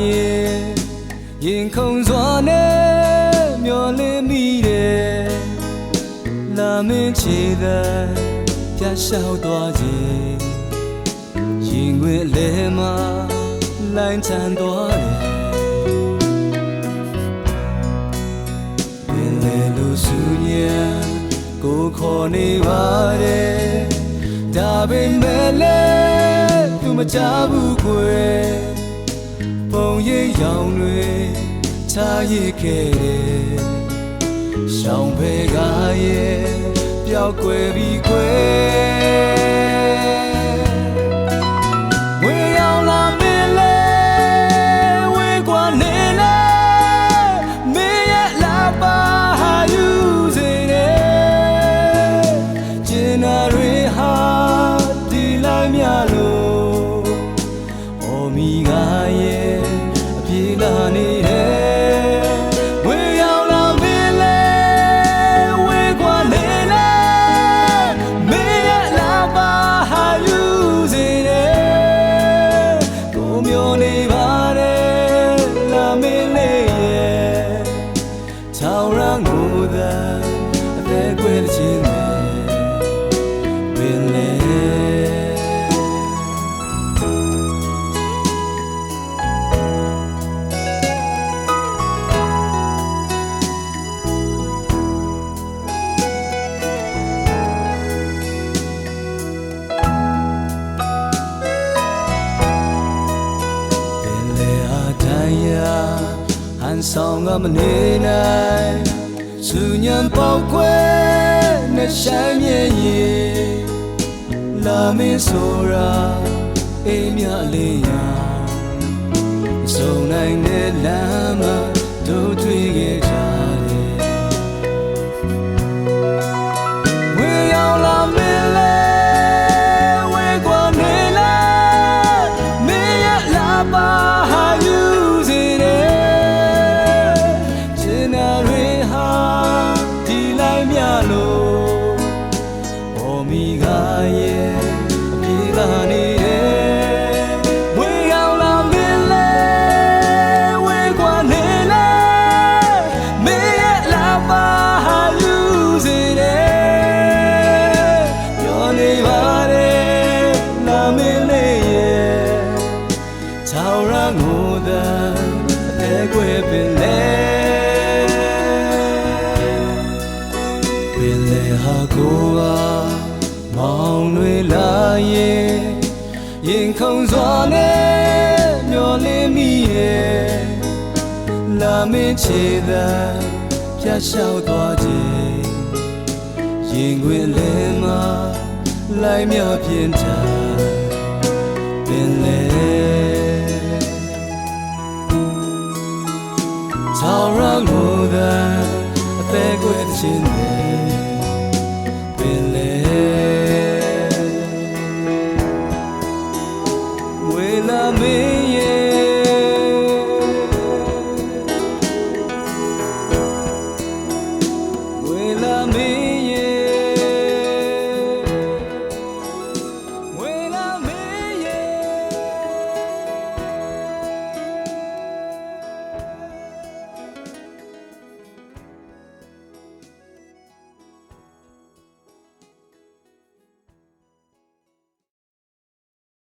ရင်ရင်ခုန်စွာနဲ့မျောလင်းမိတယ်လာမင်းချေသာပြတ်လျှောက်သွားခြင်းရင်ွယ်လဲမှာလိုင်းချန်သွားတယ်ဝင်လေလို့ဆူညာကိုခေါ်နေပါတယ်ဒါပေမဲ့လည်း tu me chabu kwe ရိပ်ရောင်တွေချရစ်ခဲ့တယ်ရှောင်းဖဲကရဲ့ပျောက်ကွယ်ပြီးကွယ်ဝေရော နေပါတယ်လာမင်းလေးရဲ့ချောင်းရငိုတဲ့ အတိုင်းရာဟန်ဆောင်ကမနေနိုင်စူညံပေါက်ကွယ်နဲ့ဆိုင်မြည်ရင်လာမင်းဆိုရာအိမ်မြလေးရာစုံနိုင်တဲ့လမ်းမှာ ထောင်ရငိုတဲ့အသေးကွယ်ပင်လေပင်လေဟာကိုကမောင်တွေလာရင်ရင်ခုန်စွာနဲ့မျောလင်းမိရဲ့လာမင်းချေတဲ့ပြတ်လျှောက်သွားခြင်းရ 草让牡丹，带过的心内。